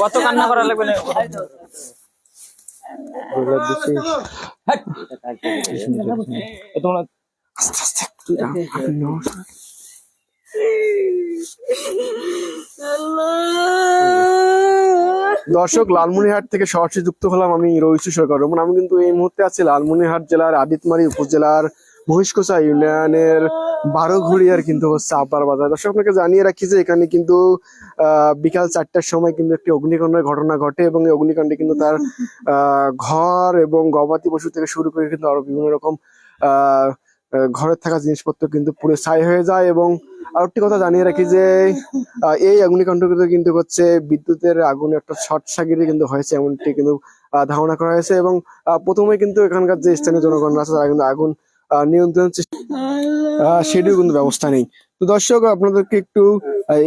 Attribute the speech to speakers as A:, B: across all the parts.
A: কত কান্না করা লাগবে না? এ তোমরা
B: দর্শক লালমনিরহাট থেকে সরাসরি যুক্ত হলাম আমি রহিসু সরকার রমন আমি কিন্তু এই মুহূর্তে আছি লালমনিরহাট জেলার আদিতমারি উপজেলার মহিষকোষা ইউনিয়নের বারোঘড়িয়ার কিন্তু হচ্ছে আব্বার বাজার। দর্শক আপনাকে জানিয়ে রাখি যে এখানে কিন্তু বিকাল চারটার সময় কিন্তু একটি অগ্নিকাণ্ডের ঘটনা ঘটে এবং এই অগ্নিকাণ্ডে কিন্তু তার আহ, ঘর এবং গবাদি পশু থেকে শুরু করে কিন্তু আরও বিভিন্ন রকম ঘরের থাকা জিনিসপত্র কিন্তু পুরো ছাই হয়ে যায় এবং আর একটি কথা জানিয়ে রাখি যে এই অগ্নিকাণ্ডগুলো কিন্তু হচ্ছে বিদ্যুতের আগুনে একটা শর্ট সার্কিটে কিন্তু হয়েছে এমনটি কিন্তু আহ, ধারণা করা হয়েছে এবং প্রথমে কিন্তু এখানকার যে স্থানীয় জনগণ আছে তারা কিন্তু আগুন আহ, সেটিও কিন্তু ব্যবস্থা নেই। তো দর্শক আপনাদেরকে একটু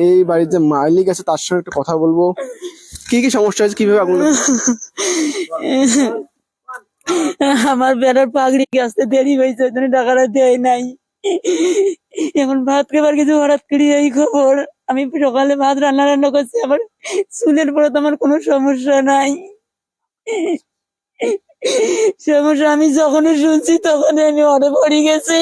B: এই বাড়ির যে মালিক আছে তার সঙ্গে একটু কথা বলব। কি কি সমস্যা হয়েছে কীভাবে আগুন
C: আমার বেড়ার পাগড়ি আসতে দেরি হয়েছে ওই জন্য টাকাটা দেয় নাই। এখন ভাত খাবার কিছু হঠাৎ করে এই খবর। আমি সকালে ভাত রান্না রান্না করছি আমার চুলের পরে তো আমার কোনো সমস্যা নাই। সমস্যা আমি যখনই শুনছি তখনই আমি অনে পড়ে গেছি?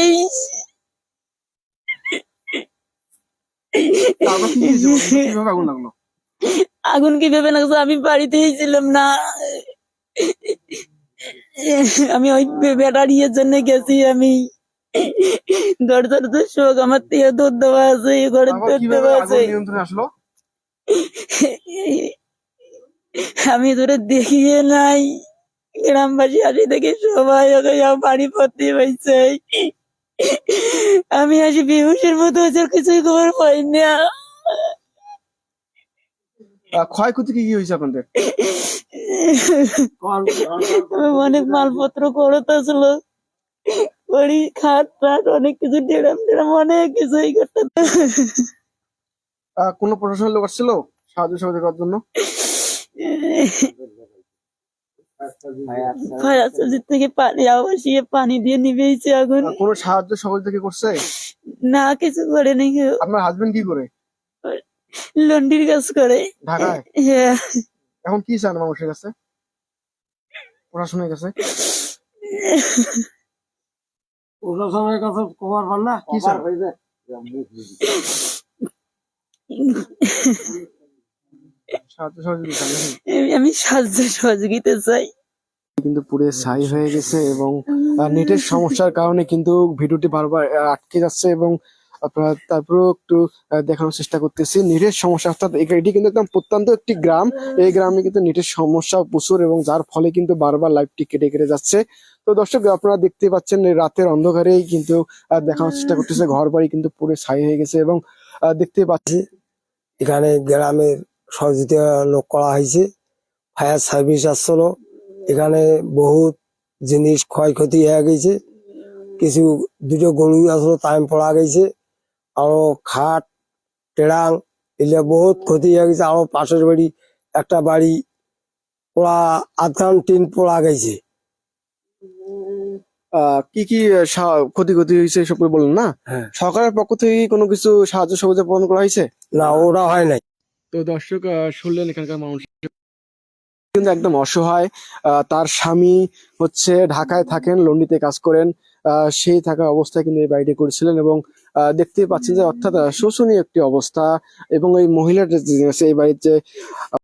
B: আগুন
C: কীভাবে লাগছে? আমি বাড়িতেই ছিলাম না। আমি ওই বে- বেটার জন্য গেছি আমি। দরজার তো শোক আমার থেকে দুধ দেওয়া আছে ঘরে
B: তারপর
C: দুধ দেওয়া আছে। আমি ধরে দেখিয়ে নাই। গ্রামবাসী আসি দেখে সবাই ওকে সব বাড়ি ভর্তি হয়েছে। আমি আসি বেহুশের মতো হয়েছে কিছুই খবর পাই না
B: ক্ষয়ক্ষতি কি কি হয়েছে আপনাদের?
C: অনেক মালপত্র করতে ছিল বড়ি খাট টাট অনেক কিছু ডেরাম ডেরাম অনেক কিছু এই করতে
B: কোনো প্রশাসনের লোক আসছিল সাহায্য সহযোগিতা করার জন্য?
C: ফায়ার সার্ভিস থেকে পানি আবার শিয়ে পানি দিয়ে নিবেছে আগুন।
B: কোনো সাহায্য সহযোগিতা কি করছে?
C: না কিছু করে নাই
B: আপনার হাজবেন্ড কি করে?
C: লন্ডির কাজ করে।
B: ঢাকায়?
C: হ্যাঁ।
B: এখন কি চান মানুষের কাছে? প্রশাসনের কাছে?
D: প্রশাসনের কাছে খবর পান না?
B: কি চান?
C: আমি- আমি সাহায্য সহযোগিতা চাই।
B: কিন্তু পুরে ছাই হয়ে গেছে এবং নেটের সমস্যার কারণে কিন্তু ভিডিওটি বারবার আটকে যাচ্ছে এবং আপনারা তারপরেও একটু আহ, দেখানোর চেষ্টা করতেছি। নেটের সমস্যা অর্থাৎ এটি কিন্তু একদম প্রত্যন্ত একটি গ্রাম। এই গ্রামে কিন্তু নেটের সমস্যা প্রচুর এবং যার ফলে কিন্তু বারবার লাইভটি কেটে কেটে যাচ্ছে। তো দর্শক আপনারা দেখতে পাচ্ছেন রাতের অন্ধকারেই কিন্তু দেখানোর চেষ্টা করতেছে। ঘর বাড়ি কিন্তু পুরো ছাই হয়ে গেছে এবং আহ, দেখতে পাচ্ছি
D: এখানে গ্রামের সহযোগিতা লোক করা হয়েছে। ফায়ার সার্ভিস আসছিল। এখানে বহুত জিনিস ক্ষয়ক্ষতি হয়ে গেছে। কিছু দুটো গরু আসলো টাইম পড়া গেছে। আরও খাট টেরাং এগুলো বহুত ক্ষতি হয়ে গেছে। আরও পাশের বাড়ি একটা বাড়ি পোড়া আধখান টিন পোড়া গেছে।
B: কি কি ক্ষতি ক্ষতি হয়েছে সব বলুন না?
D: হ্যাঁ।
B: সরকারের পক্ষ থেকে কোনো কিছু সাহায্য সহযোগিতা প্রদান করা হয়েছে?
D: না ওরা হয় নাই।
B: তো দর্শক শুনলেন এখানকার মানুষ। কিন্তু একদম অসহায় তার স্বামী হচ্ছে ঢাকায় থাকেন, লন্ডিতে কাজ করেন সেই থাকা অবস্থায় কিন্তু এই বাড়িটি করেছিলেন এবং দেখতে পাচ্ছেন যে অর্থাৎ শোষণীয় একটি অবস্থা এবং এই মহিলাটা এই বাড়ির যে